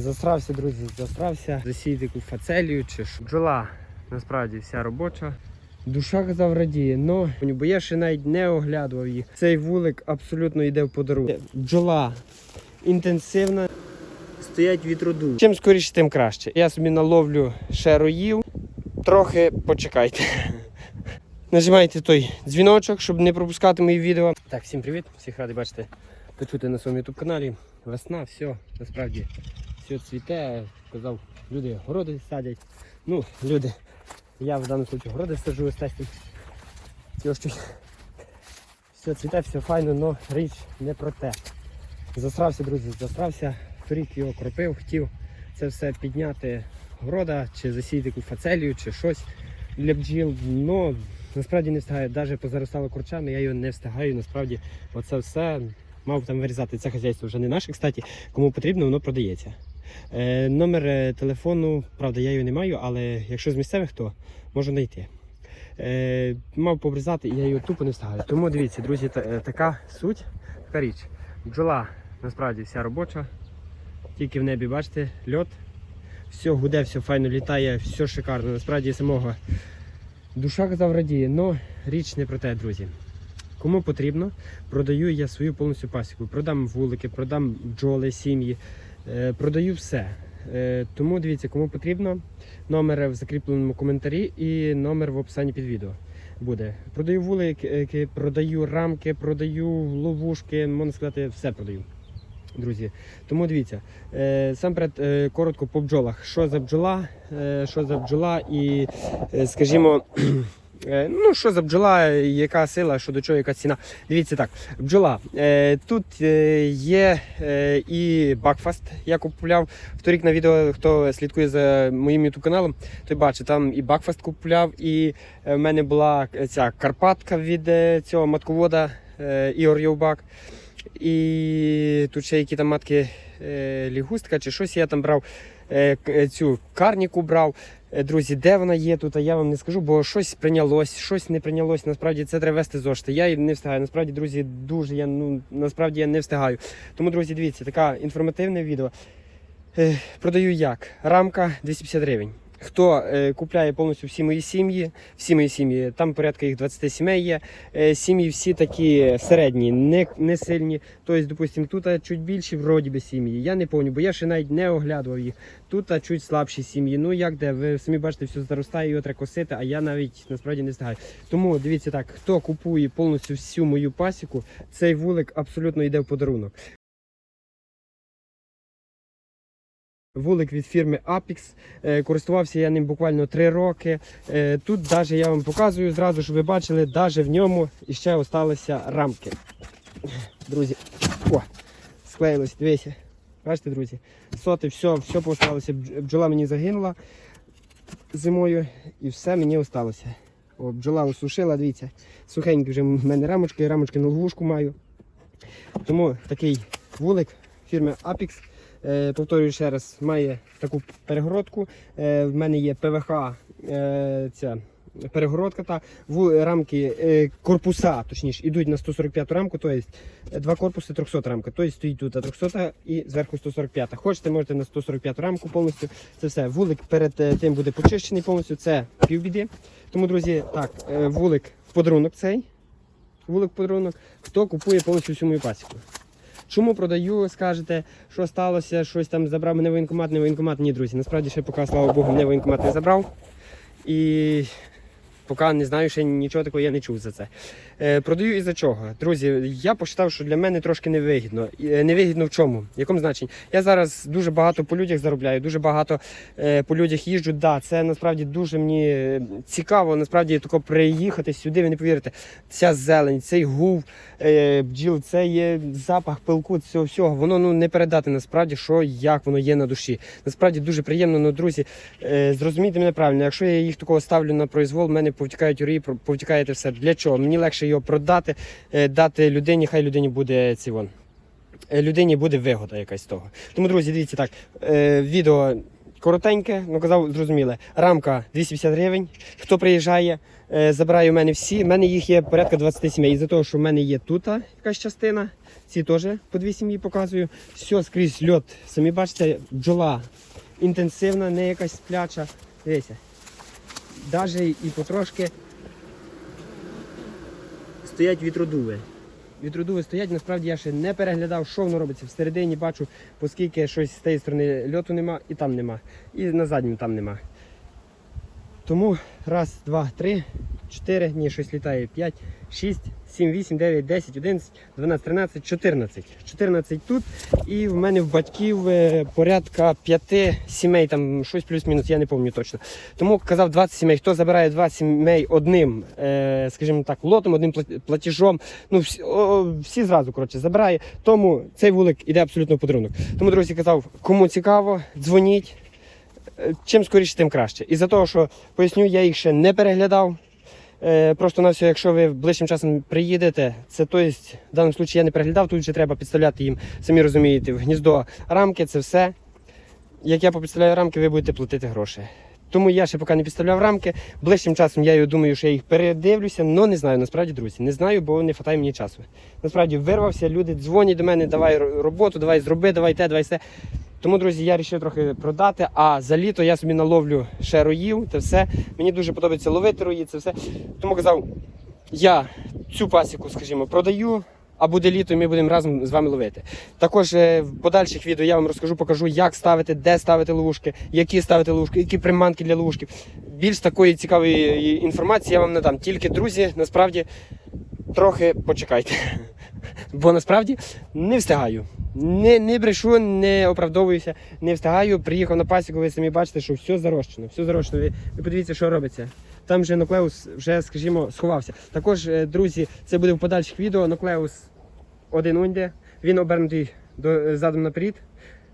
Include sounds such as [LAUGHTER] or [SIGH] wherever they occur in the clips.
Засрався, друзі, засрався. Засіяти яку фацелію чи що. Бджола насправді вся робоча. Душа казав радіє, но бо я ще навіть не оглядував їх. Цей вулик абсолютно йде в подарунок. Бджола інтенсивна, стоять вітроду. Чим скоріше, тим краще. Я собі наловлю ще роїв. Трохи почекайте. [LAUGHS] Нажимайте той дзвіночок, щоб не пропускати мої відео. Так, всім привіт, всіх радий бачити почути на своєму ютуб каналі. Весна, все, насправді все цвіте. Казав, люди городи садять. Ну, люди. Я в даному випадку городи саджу естественно. Все, цвіте, все файно, але річ не про те. Засрався, друзі, засрався. Торік його кропив, хотів це все підняти города, чи засіяти фацелію, чи щось для бджіл. Ну, насправді не встигаю. Навіть позаростало курчами, я його не встигаю. Насправді, оце все мав там вирізати. Це хазяйство вже не наше, кстати. Кому потрібно, воно продається. Е, номер е, телефону, правда, я його не маю, але якщо з місцевих, то можу знайти. Е, мав побрізати, і я його тупо не встигаю. Тому дивіться, друзі, та- така суть, така річ. Бджола насправді вся робоча. Тільки в небі, бачите, льот. Все гуде, все файно літає, все шикарно. Насправді самого душа казав радіє, але річ не про те, друзі. Кому потрібно, продаю я свою повністю пасіку. Продам вулики, продам бджоли, сім'ї, продаю все. Е, Тому дивіться, кому потрібно, номер в закріпленому коментарі і номер в описанні під відео буде. Продаю вулики, продаю рамки, продаю ловушки, можна сказати, все продаю. Друзі, тому дивіться, е, сам перед е, коротко по бджолах. Що за бджола, е, що за бджола і, е, скажімо, е, [CLEARS THROAT] ну що за бджола, яка сила, що до чого, яка ціна. Дивіться так, бджола. Е, тут е, є е, і Бакфаст, я купував. Вторік на відео, хто слідкує за моїм ютуб каналом, той бачить, там і Бакфаст купував, і е, в мене була ця Карпатка від е, цього матковода е, Ігор Йовбак. І тут ще які там матки е, лігустка чи щось я там брав. Е, е, цю карніку брав. Е, Друзі, де вона є тут, а я вам не скажу, бо щось прийнялось, щось не прийнялось. Насправді це треба вести зошти. Я не встигаю. Насправді, друзі, дуже я ну насправді я не встигаю. Тому, друзі, дивіться, таке інформативне відео. Е, продаю як? Рамка 250 гривень. Хто е, купляє повністю всі мої сім'ї, всі мої сім'ї, там порядка їх 20 сімей є. Е, сім'ї всі такі середні, не, не сильні. Тобто, допустимо, тут чуть більші вроді би сім'ї. Я не пам'ятаю, бо я ще навіть не оглядував їх. Тут чуть слабші сім'ї. Ну як де, ви самі бачите, все заростає, його треба косити, а я навіть насправді не встигаю. Тому дивіться так, хто купує повністю всю мою пасіку, цей вулик абсолютно йде в подарунок. Вулик від фірми Apix. Е, Користувався я ним буквально 3 роки. Е, Тут навіть я вам показую зразу, щоб ви бачили, навіть в ньому іще залишилися рамки. Друзі, о, склеїлось, дивіться. Бачите, друзі, соти, все, все поставилося. Бджола мені загинула зимою і все мені осталося. О, бджола осушила, дивіться, сухенькі вже в мене рамочки, рамочки на ловушку маю. Тому такий вулик фірми Apix. Е, повторюю ще раз, має таку перегородку. Е, в мене є ПВХ е, ця перегородка та ву- рамки, корпуса, точніше, йдуть на 145 рамку, тобто два корпуси 300 рамка. Тобто стоїть тут 300 і зверху 145. Хочете, можете на 145 рамку повністю. Це все. Вулик перед тим буде почищений повністю. Це півбіди. Тому, друзі, так, вулик в подарунок цей. Вулик в подарунок. Хто купує повністю всю мою пасіку? Чому продаю, скажете, що сталося, щось там забрав мене воєнкомат, не воєнкомат. Ні, друзі, насправді ще поки, слава Богу, мене воєнкомат не забрав. І поки не знаю, ще нічого такого я не чув за це. Е, продаю із-за чого? Друзі, я посчитав, що для мене трошки невигідно. Е, Невигідно в чому? В якому значенні? Я зараз дуже багато по людях заробляю, дуже багато е, по людях їжджу. Да, це насправді дуже мені е, цікаво. Насправді тако приїхати сюди, ви не повірите. Ця зелень, цей гув е, бджіл, це є запах пилку, цього всього. Воно ну не передати насправді, що як воно є на душі. Насправді дуже приємно. Ну, друзі, е, зрозумійте мене правильно. Якщо я їх такого ставлю на произвол, в мене повтікають урії, про- повтікає все. Для чого? Мені легше його продати, е, дати людині, хай людині буде ці вон. е, Людині буде вигода якась того. Тому, друзі, дивіться так. Е, відео коротеньке, ну казав, зрозуміле. Рамка 250 гривень. Хто приїжджає, забираю в мене всі. У мене їх є порядка 20 сімей. Із-за того, що в мене є тут якась частина, ці теж по дві сім'ї показую. Все скрізь льот. Самі бачите, бджола інтенсивна, не якась спляча. Дивіться. Навіть і потрошки стоять вітродуви. Вітродуви стоять, насправді я ще не переглядав, що воно робиться. Всередині бачу, оскільки щось з тієї сторони льоту нема і там нема. І на задньому там нема. Тому раз, два, три, чотири, ні, щось літає, п'ять, шість, сім, вісім, дев'ять, десять, одинадцять, дванадцять, тринадцять, чотирнадцять. Чотирнадцять тут. І в мене в батьків е, порядка п'яти сімей, там щось плюс-мінус, я не пам'ятаю точно. Тому казав 20 сімей. Хто забирає 20 сімей одним, е, скажімо так, лотом, одним пла- платіжом, ну всі, о, всі зразу коротше забирає. Тому цей вулик іде абсолютно в подарунок. Тому, друзі, казав, кому цікаво, дзвоніть. Чим скоріше, тим краще. І за того, що поясню, я їх ще не переглядав. Е, Просто на все, якщо ви ближчим часом приїдете, це то есть, в даному випадку я не переглядав, тут вже треба підставляти їм, самі розумієте, в гніздо рамки, це все. Як я попідставляю рамки, ви будете платити гроші. Тому я ще поки не підставляв рамки. Ближчим часом я думаю, що я їх передивлюся, але не знаю, насправді, друзі. Не знаю, бо не вистачає мені часу. Насправді вирвався, люди дзвонять до мене, давай роботу, давай зроби, давай те, давай все. Тому, друзі, я вирішив трохи продати, а за літо я собі наловлю ще роїв, це все. Мені дуже подобається ловити рої, це все. Тому казав, я цю пасіку, скажімо, продаю, а буде літо, і ми будемо разом з вами ловити. Також е, в подальших відео я вам розкажу, покажу, як ставити, де ставити ловушки, які ставити ловушки, які приманки для ловушків. Більш такої цікавої інформації я вам не дам. Тільки, друзі, насправді трохи почекайте. [LAUGHS] Бо насправді не встигаю. Не, не брешу, не оправдовуюся, не встигаю. Приїхав на пасіку, ви самі бачите, що все зарощено. Все зарощено. Ви, ви подивіться, що робиться. Там вже Ноклеус вже, скажімо, сховався. Також, е, друзі, це буде в подальших відео. Ноклеус один унде. Він обернутий до, задом наперед.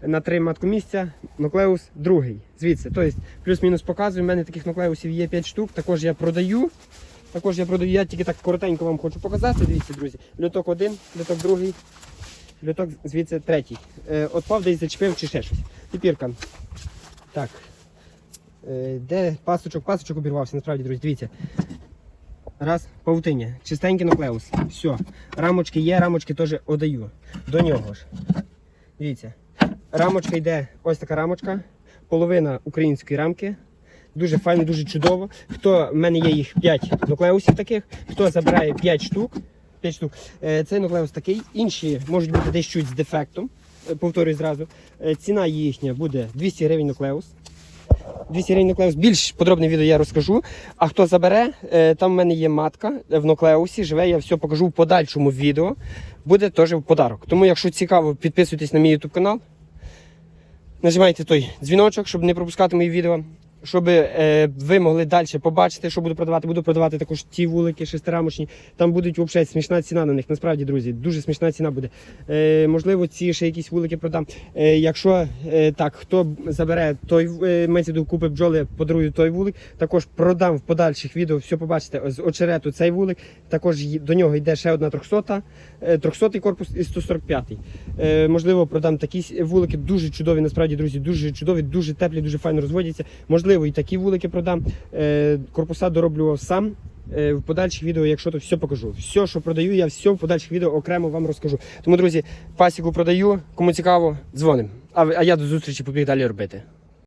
На три матку місця, ноклеус другий. Звідси. Тобто, плюс-мінус показую. У мене таких ноклеусів є 5 штук. Також я продаю. Також я продаю, я тільки так коротенько вам хочу показати. Дивіться, друзі. Льоток один, льоток другий, льоток звідси третій. Е, отпав десь зачепив чи ще щось. Тепірка. Так. Е, де пасочок? Пасочок обірвався, насправді, друзі, дивіться. Раз, павутиння, чистенький нуклеус. Все. Рамочки є, рамочки теж одаю. До нього ж. Дивіться. Рамочка йде, ось така рамочка. Половина української рамки. Дуже файно, дуже чудово. Хто в мене є їх 5 нуклеусів таких, хто забирає 5 штук. 5 штук. Е, Цей нуклеус такий. Інші можуть бути десь з дефектом. Е, Повторюю зразу. Е, Ціна їхня буде 200 гривень нуклеус. 200 гривень нуклеус. Більш подробне відео я розкажу. А хто забере, там в мене є матка в нуклеусі, живе, я все покажу в подальшому відео. Буде теж в подарок. Тому, якщо цікаво, підписуйтесь на мій YouTube канал. Нажимайте той дзвіночок, щоб не пропускати мої відео. Щоб е, ви могли далі побачити, що буду продавати. Буду продавати також ті вулики шестирамочні. Там будуть взагалі смішна ціна на них. Насправді, друзі, дуже смішна ціна буде. Е, можливо, ці ще якісь вулики продам. Е, якщо е, так, хто забере той е, в виду, бджоли, подарую той вулик. Також продам в подальших відео. Все побачите з очерету цей вулик. Також до нього йде ще одна 300, е, 300 корпус і 145. Е, можливо, продам такі вулики. Дуже чудові, насправді, друзі, дуже чудові, дуже теплі, дуже файно розводяться. Можливо, і такі вулики продам. Е, корпуса дороблював сам. Е, В подальших відео, якщо то все покажу. Все, що продаю, я все в подальших відео окремо вам розкажу. Тому, друзі, пасіку продаю. Кому цікаво, дзвоним. А, а я до зустрічі побіг далі робити.